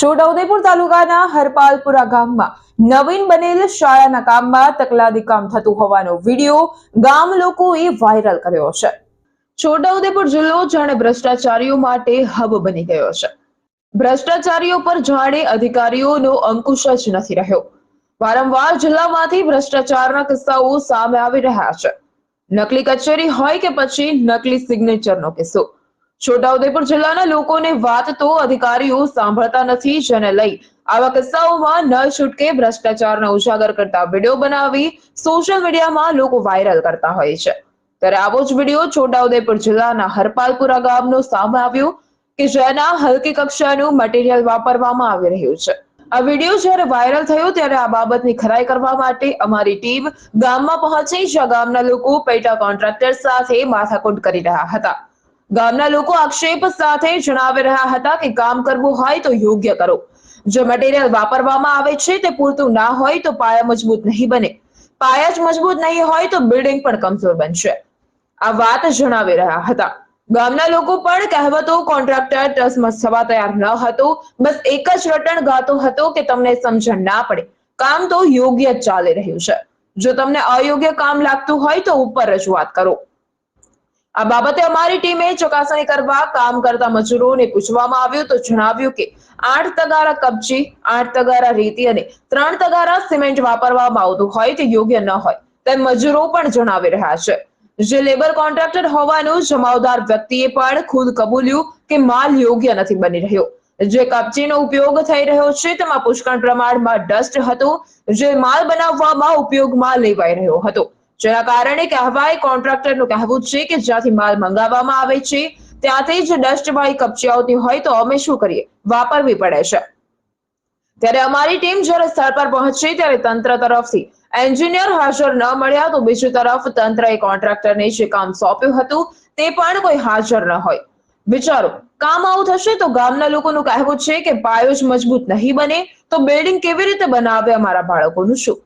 છોટાઉદેપુર તાલુકાના હરપાલપુરા ગામમાં નવીન બનેલ શાળાના કામમાં તકલાદી કામ થતું હોવાનો વીડિયો ગામ લોકોએ વાયરલ કર્યો છે. છોટાઉદેપુર જિલ્લો જાણે ભ્રષ્ટાચારીઓ માટે હબ બની ગયો છે. ભ્રષ્ટાચારીઓ પર જાણે અધિકારીઓનો અંકુશ જ નથી રહ્યો. વારંવાર જિલ્લામાંથી ભ્રષ્ટાચારના કિસ્સાઓ સામે આવી રહ્યા છે. નકલી કચેરી હોય કે પછી નકલી સિગ્નેચરનો કિસ્સો. છોટાઉદેપુર જિલ્લાના લોકોને વાત તો અધિકારીઓ સાંભળતા નથી, જેને લઈ આવા કિસ્સાઓમાં ન છૂટકે ભ્રષ્ટાચારને ઉજાગર કરતા વીડિયો બનાવી સોશિયલ મીડિયામાં લોકો વાયરલ કરતા હોય છે. ત્યારે આવો જ વીડિયો છોટાઉદેપુર જિલ્લાના હરપાલપુરા ગામનો સામે આવ્યો કે જેના હલકી કક્ષાનું મટીરિયલ વાપરવામાં આવી રહ્યું છે. આ વીડિયો જ્યારે વાયરલ થયો ત્યારે આ બાબતની ખરાઈ કરવા માટે અમારી ટીમ ગામમાં પહોંચી જ્યાં ગામના લોકો પેટા કોન્ટ્રાક્ટર સાથે માથાકૂટ કરી રહ્યા હતા. ગામના લોકો આક્ષેપ સાથે જણાવી રહ્યા હતા કે કામ કરવું હોય તો યોગ્ય કરો. જો મટીરિયલ વાપરવામાં આવે છે તે પૂરતું ના હોય તો પાયા મજબૂત નહીં બને. પાયા જ મજબૂત નહીં હોય તો બિલ્ડિંગ પણ કમજોર બનશે. આ વાત જણાવી રહ્યા હતા. ગામના લોકો પણ કહેવતો કોન્ટ્રાક્ટર ટ્રસ્ટમાં થવા તૈયાર ન હતો. બસ એક જ રટણ ગાતો હતો કે તમને સમજણ ના પડે. કામ તો યોગ્ય જ ચાલી રહ્યું છે. જો તમને અયોગ્ય કામ લાગતું હોય તો ઉપર રજૂઆત કરો. આ બાબતે અમારી ટીમે ચકાસણી કરવા કામ કરતા મજૂરોને પૂછવામાં આવ્યું તો જણાવ્યું કે આઠ તગારા કબજી, આઠ તગારા રેતી અને ત્રણ તગારા સિમેન્ટ વાપરવામાં આવતું હોય તે યોગ્ય ન હોય તેમ મજૂરો પણ જણાવી રહ્યા છે. જે લેબર કોન્ટ્રાક્ટર હોવાનું જમાવદાર વ્યક્તિએ પણ ખુદ કબૂલ્યું કે માલ યોગ્ય નથી બની રહ્યો. જે કપચીનો ઉપયોગ થઈ રહ્યો છે તેમાં પુષ્કળ પ્રમાણમાં ડસ્ટ હતું, જે માલ બનાવવામાં ઉપયોગમાં લેવાઈ રહ્યો હતો. જેના કારણે કહેવાય કોન્ટ્રાક્ટરનું કહેવું છે કે જ્યાંથી માલ મંગાવવામાં આવે છે, ત્યાંથી જ ડસ્ટવાળી કપચી આવતી હોય તો અમે શું કરીએ? વાપરવી પડે છે. ત્યારે અમારી ટીમ જ્યારે સ્થળ પર પહોંચી ત્યારે તંત્ર તરફથી એન્જિનિયર હાજર ન મળ્યા તો બીજી તરફ તંત્રએ કોન્ટ્રાક્ટરને જે કામ સોંપ્યું હતું તે પણ કોઈ હાજર ન હોય. વિચારો, કામ આવું થશે તો ગામના લોકોનું કહેવું છે કે પાયો જ મજબૂત નહીં બને, તો બિલ્ડિંગ કેવી રીતે બનાવે અમારા બાળકોનું શું?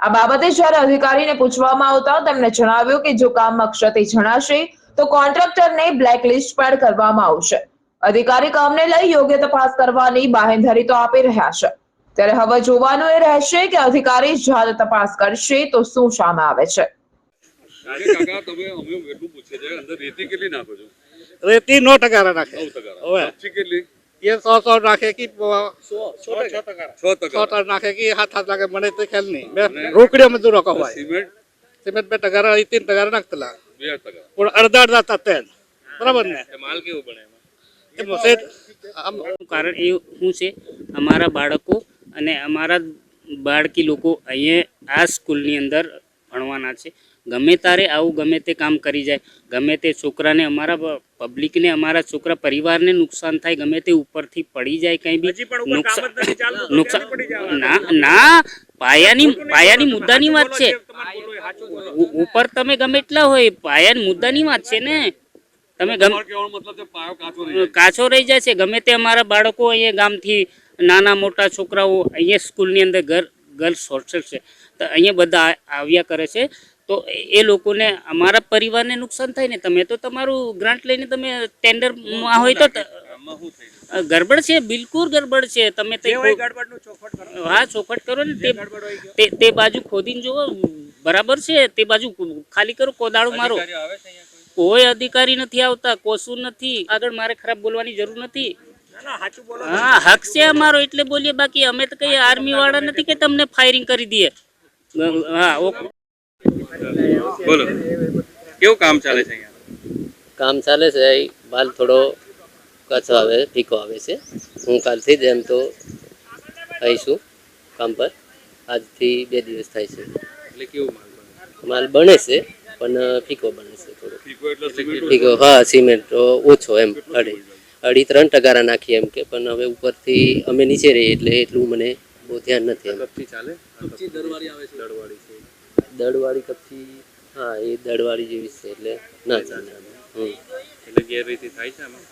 આ બાબતે જ્યારે અધિકારીને પૂછવામાં આવતા તેમણે જણાવ્યું કે જો કામમાં ક્ષતિ જણાશે તો કોન્ટ્રાક્ટરને બ્લેકલિસ્ટ પણ કરવામાં આવશે. અધિકારી કામને લઈ યોગ્ય તપાસ કરવાની બાહેંધરી તો આપી રહ્યા છે. ત્યારે હવે જોવાનું એ રહેશે કે અધિકારી જાત તપાસ કરશે તો શું સામે આવે છે. રેતી કેટલી નાખો છો? રેતી નો ટકારા નાખે. હવે. કેટલી? એ सौ सौ નાખે કે सौ સો नाखे की નાખે કે હાથ હાથ નાખે खेल नहीं। ખ્યાલ નહીં मजदूर રોકડીઓ हुआ सीमेंट? सीमेंट ટકારા નાખતલા બે ટકા પણ અડધા અડધા થતા જ બરાબર ને માલ કેવું બને એમાં કારણ એ શું છે અમારા બાળકો અને અમારા બાળકી લોકો અહીંયા આ સ્કૂલની અંદર ભણવાના છે ગમે તારે આવું ગમે તે કામ કરી જાય ગમે તે છોકરાને અમારા પબ્લિકને અમારા છોકરા પરિવારને નુકસાન થાય ગમે તે ઉપરથી પડી જાય કંઈ બી નુકસાન ના ના પાયાની પાયાની મુદ્દાની વાત છે. ઉપર તમે ગમે એટલા હોય પાયાની મુદ્દાની વાત છે ને. તમે કાચો રહી જાય. છે ગમે તે અમારા બાળકો અહીંયા ગામથી નાના મોટા છોકરાઓ અહીંયા સ્કૂલની અંદર ઘર ગર્લ્સ હોસ્ટેલ છે. તો અહીંયા બધા આવ્યા કરે છે. તો એ લોકોને અમારા પરિવારને નુકસાન થાય ને તમે તો તમારું ગ્રાન્ટ લઈને તમે ટેન્ડરમાં હોય તો ત- આમાં શું થઈ અ, ગડબડ છે બિલકુલ ગરબડ છે. તમે હા ચોખટ કરો ને તે બાજુ ખોદીને જુઓ બરાબર છે તે બાજુ ખાલી કરો કોદાળો મારો. અધિકારીઓ આવે છે અહીંયા કોઈ? કોઈ અધિકારી નથી આવતા કોશું નથી. આગળ મારે ખરાબ બોલવાની જરૂર નથી. હા હક છે અમારો એટલે બોલીએ. બાકી અમે તો કઈ આર્મી વાળા નથી કે તમને ફાયરિંગ કરી દઈએ. હા ઓકે. બોલો. કેવું કામ ચાલે છે અહીંયા? કામ ચાલે છે. બાલ થોડો કચ્છ આવે ફીકો આવે છે. હું કાલથી જ એમ તો આવીશું કામ પર. આજથી બે દિવસ થાય છે. એટલે કેવું માલ બને? છે પણ ફીકો બને છે થોડો. ફીકો હા સિમેન્ટ ઓછો એમ અઢી. અઢી ત્રણ ટકારા નાખીએ એમ કે પણ હવે ઉપરથી અમે નીચે રહીએ એટલે એટલું મને બહુ ધ્યાન નથી એમ. ચાલે? આવે છે. દળવાળી કપચી હા એ દળવાળી જેવી છે એટલે ના ચાલે હમ. એટલે ગેરરીતિ થાય છે આમાં?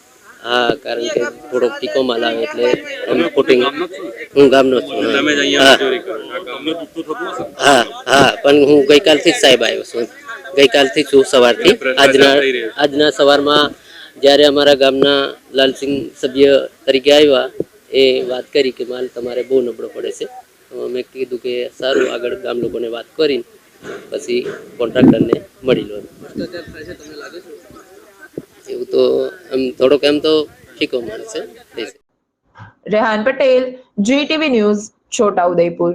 હા કારણ કે થોડોક ટીકો માલ આવે એટલે એમ કોટિંગ હું ગામનો છું હા. તમે જ અહીંયા હા. પણ હું ગઈકાલથી જ સાહેબ આવ્યો છું. ગઈકાલથી છું સવારથી. આજના. આજના સવારમાં જ્યારે અમારા ગામના લાલસિંહ સભ્ય તરીકે આવ્યા એ વાત કરી કે માલ તમારે બહુ નબળો પડે છે. તો અમે કીધું કે સારું આગળ ગામ લોકોને વાત કરીને પછી કોન્ટ્રાક્ટરને મળી લો એવું તો એમ થોડોક એમ તો ફીકો મળે છે રેહાન પટેલ જીટીવી ન્યૂઝ છોટાઉદેપુર